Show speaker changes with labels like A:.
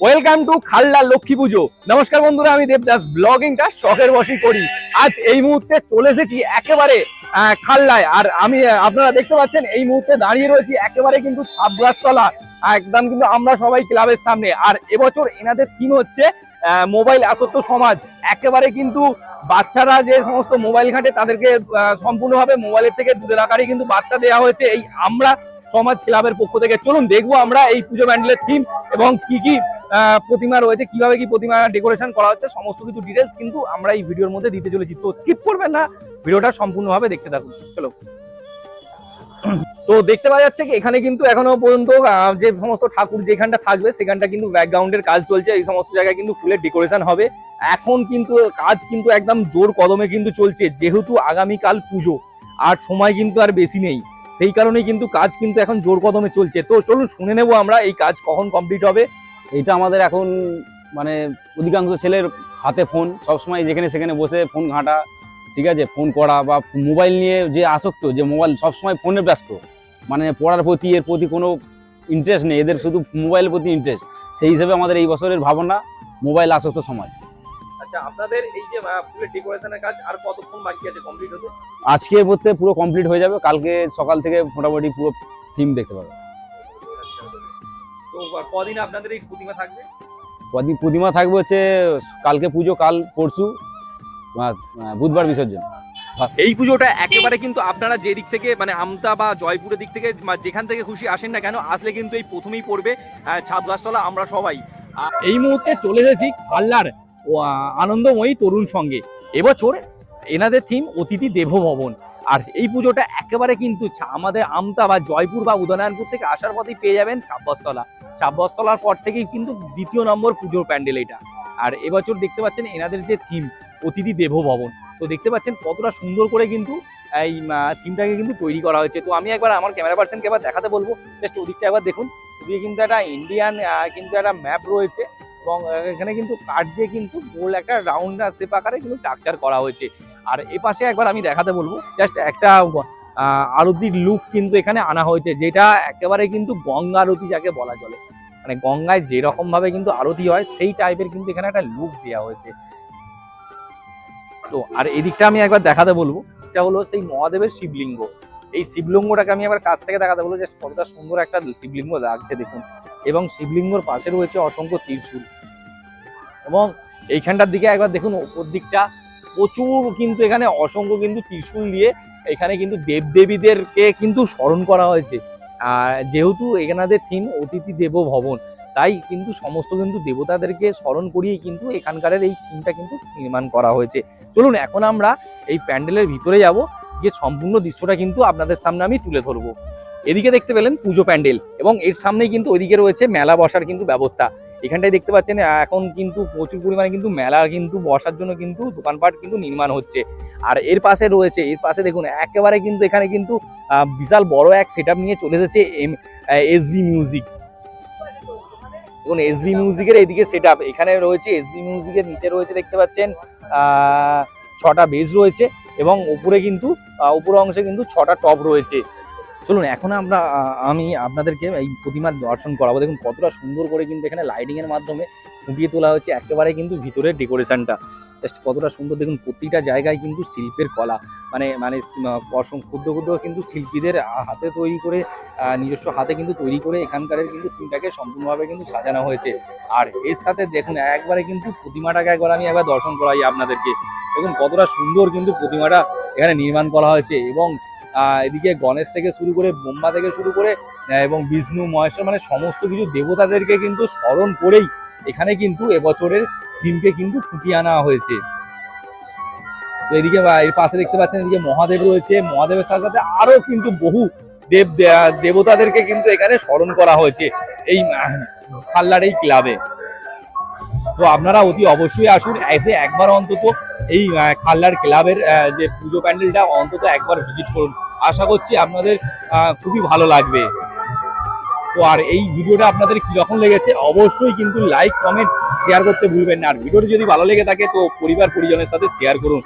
A: Welcome to Khaleda Lakshmi পুজো নমস্কার বন্ধুরা আমি দেবদাস। ব্লগিংটা শখের বসেই করি। আজ এই মুহূর্তে চলে এসেছি একেবারে আহ, খালদায় আর আমি আপনারা দেখতে পাচ্ছেন এই মুহূর্তে দাঁড়িয়ে রয়েছি একেবারে কিন্তু সাবগাছতলা একদম কিন্তু আমরা সবাই ক্লাবের সামনে। আর এবছর এনাদের থিম হচ্ছে মোবাইল আসক্ত সমাজ। একেবারে কিন্তু বাচ্চারা যে সমস্ত মোবাইল ঘাটে তাদেরকে সম্পূর্ণভাবে মোবাইলের থেকে দূরে রাখারই কিন্তু বার্তা দেওয়া হয়েছে এই আমরা সমাজ ক্লাবের পক্ষ থেকে। চলুন দেখব আমরা এই পুজো প্যান্ডেলের থিম এবং কি কি প্রতিমা রয়েছে, কীভাবে কি প্রতিমা ডেকোরেশন করা হচ্ছে, সমস্ত কিছু ডিটেলস কিন্তু আমরা এই ভিডিওর মধ্যে দিতে চলেছি। তো স্কিপ করবেন না, ভিডিওটা সম্পূর্ণভাবে দেখতে থাকুন। চলো। তো দেখতে পাওয়া যাচ্ছে কি, এখানে কিন্তু এখনও পর্যন্ত যে সমস্ত ঠাকুর যেখানটা থাকবে, সেখানটা কিন্তু ব্যাকগ্রাউন্ডের কাজ চলছে, এই সমস্ত জায়গায় কিন্তু ফুলের ডেকোরেশন হবে। এখন কিন্তু কাজ কিন্তু একদম জোর কদমে কিন্তু চলছে, যেহেতু আগামীকাল পুজো, আর সময় কিন্তু আর বেশি নেই। সেই কারণেই কিন্তু কাজ কিন্তু এখন জোর কদমে চলছে। তো চলুন শুনে নেব আমরা এই কাজ কখন কমপ্লিট হবে।
B: এইটা আমাদের এখন মানে অধিকাংশ ছেলের হাতে ফোন সবসময় যেখানে সেখানে বসে ফোন ঘাঁটা ঠিক আছে? ফোন করা বা মোবাইল নিয়ে যে আসক্ত যে মোবাইল সবসময় ফোনে ব্যস্ত মানে পড়ার প্রতি এর প্রতি কোনো ইন্টারেস্ট নেই এদের শুধু মোবাইলের প্রতি ইন্টারেস্ট সেই হিসেবে আমাদের এই বছরের ভাবনা মোবাইল আসক্ত সমাজ।
A: আচ্ছা আপনাদের এই যে ফুলের ডেকোরেশনের কাজ আর কতক্ষণ বাকি আছে কমপ্লিট হতে?
B: আজকের মধ্যে পুরো কমপ্লিট হয়ে যাবে কালকে সকাল থেকে মোটামুটি পুরো থিম দেখতে পাবে।
A: তো কদিন আপনাদের এই প্রতিমা থাকবে?
B: কদিন প্রতিমা থাকবে হচ্ছে কালকে পুজো কাল পরশু বুধবার বিসর্জন।
A: এই পুজোটা একেবারে কিন্তু আপনারা যে দিক থেকে মানে আমতা বা জয়পুরের দিক থেকে যেখান থেকে খুশি আসেন না কেন আসলে কিন্তু এই প্রথমেই পড়বে ছাদ গাছতলা আমরা সবাই। এই মুহূর্তে চলে এসেছি খাল্লার আনন্দময়ী তরুণ সঙ্গে। এবছর এনাদের থিম অতিথি দেব ভবন আর এই পুজোটা একেবারে কিন্তু আমাদের আমতা বা জয়পুর বা উদয়নারায়ণপুর থেকে আসার পথেই পেয়ে যাবেন ছাব্বাসতলা ছাব্বাসতলার পর থেকেই কিন্তু দ্বিতীয় নম্বর পুজোর প্যান্ডেল এটা। আর এবছর দেখতে পাচ্ছেন এনাদের যে থিম অতিথি দেব ভবন। তো দেখতে পাচ্ছেন কতটা সুন্দর করে কিন্তু এই থিমটাকে কিন্তু তৈরি করা হয়েছে। তো আমি একবার আমার ক্যামেরা পার্সনকে একবার দেখাতে বলব। জাস্ট ওদিকটা একবার দেখুন। ওদিকে কিন্তু একটা ইন্ডিয়ান কিন্তু একটা ম্যাপ রয়েছে। এবং এখানে কিন্তু কাঠ দিয়ে কিন্তু গোল একটা রাউন্ড শেপ আকারে কিন্তু স্ট্রাকচার করা হয়েছে। আর এ পাশে একবার আমি দেখাতে বলব জাস্ট একটা আরতির লুক কিন্তু এখানে আনা হয়েছে, যেটা একেবারে কিন্তু গঙ্গা আরতি যাকে বলা চলে। মানে গঙ্গায় যেরকম ভাবে কিন্তু আরতি হয়, সেই টাইপের কিন্তু এখানে একটা লুক দেওয়া হয়েছে। তো, আর এদিকটা আমি একবার দেখাতে বলব, এটা হলো সেই মহাদেবের শিবলিঙ্গ। এই শিবলিঙ্গটাকে আমি একবার কাছ থেকে দেখাতে বলব জাস্ট কতটা সুন্দর একটা শিবলিঙ্গ লাগছে দেখুন। এবং শিবলিঙ্গর পাশে রয়েছে অসংখ্য ত্রিশূল। এবং এইখানটার দিকে একবার দেখুন, ওপর দিকটা প্রচুর কিন্তু এখানে অসংখ্য কিন্তু ত্রিশূল দিয়ে এখানে কিন্তু দেবদেবীদেরকে কিন্তু স্মরণ করা হয়েছে। আর যেহেতু এখানাদের থিম অতিথি দেব ভবন তাই কিন্তু সমস্ত কিন্তু দেবতাদেরকে স্মরণ করিয়েই কিন্তু এখানকার এই থিমটা কিন্তু নির্মাণ করা হয়েছে। চলুন এখন আমরা এই প্যান্ডেলের ভিতরে যাব, গিয়ে সম্পূর্ণ দৃশ্যটা কিন্তু আপনাদের সামনে আমি তুলে ধরবো। এদিকে দেখতে পেলেন পুজো প্যান্ডেল এবং এর সামনেই কিন্তু ওইদিকে রয়েছে মেলা বসার কিন্তু ব্যবস্থা। এখানটায় দেখতে পাচ্ছেন এখন কিন্তু প্রচুর পরিমাণে কিন্তু মেলা কিন্তু বসার জন্য কিন্তু দোকানপাট কিন্তু নির্মাণ হচ্ছে। আর এর পাশে রয়েছে, এর পাশে দেখুন, একেবারে কিন্তু এখানে কিন্তু বিশাল বড় এক সেট নিয়ে চলে এসেছে এম এসবি মিউজিক দেখুন এসবি মিউজিকের এদিকে সেট এখানে রয়েছে এসবি মিউজিকের নিচে রয়েছে দেখতে পাচ্ছেন ছটা বেজ রয়েছে এবং উপরে কিন্তু উপর অংশে কিন্তু ছটা টপ রয়েছে। চলুন, এখন আমরা আমি আপনাদেরকে এই প্রতিমার দর্শন করাবো। দেখুন, কতটা সুন্দর করে কিন্তু এখানে লাইটিং এর মাধ্যমে ফুটিয়ে তোলা হয়েছে, একেবারে কিন্তু ভিতরের ডেকোরেশনটা জাস্ট কতটা সুন্দর, দেখুন, প্রতিটা জায়গায় কিন্তু শিল্পের কলা। মানে মানে ক্ষুদ্র ক্ষুদ্র কিন্তু শিল্পীদের হাতে তৈরি করে নিজস্ব হাতে কিন্তু তৈরি করে এখানকারের কিন্তু থিমটাকে সম্পূর্ণভাবে কিন্তু সাজানো হয়েছে। আর এর সাথে দেখুন, একবারে কিন্তু প্রতিমাটাকে একবার আমি একবার দর্শন করাই আপনাদেরকে। দেখুন, কতটা সুন্দর কিন্তু প্রতিমাটা এখানে নির্মাণ করা হয়েছে এবং এদিকে গণেশ থেকে শুরু করে ব্রহ্মা থেকে শুরু করে এবং বিষ্ণু, মহেশ্বর মানে সমস্ত কিছু দেবতাদেরকে কিন্তু স্মরণ করেই এখানে কিন্তু এবছরের থিমকে কিন্তু ফুটিয়ে আনা হয়েছে। তো এদিকে এর পাশে দেখতে পাচ্ছেন এদিকে মহাদেব রয়েছে। মহাদেবের সাথে সাথে আরও কিন্তু বহু দেব দেবতাদেরকে কিন্তু এখানে স্মরণ করা হয়েছে এই খাল্লার এই ক্লাবে তো আপনারা অতি অবশ্যই আসুন, এসে একবার অন্তত এই খাল্লার ক্লাবের যে পুজো প্যান্ডেলটা অন্তত একবার ভিজিট করুন। আশা করছি আপনাদের খুবই ভালো লাগবে। তো আর এই ভিডিওটা আপনাদের কীরকম লেগেছে, অবশ্যই কিন্তু লাইক কমেন্ট শেয়ার করতে ভুলবেন না। আর ভিডিওটি যদি ভালো লেগে থাকে, তো পরিবার পরিজনের সাথে শেয়ার করুন।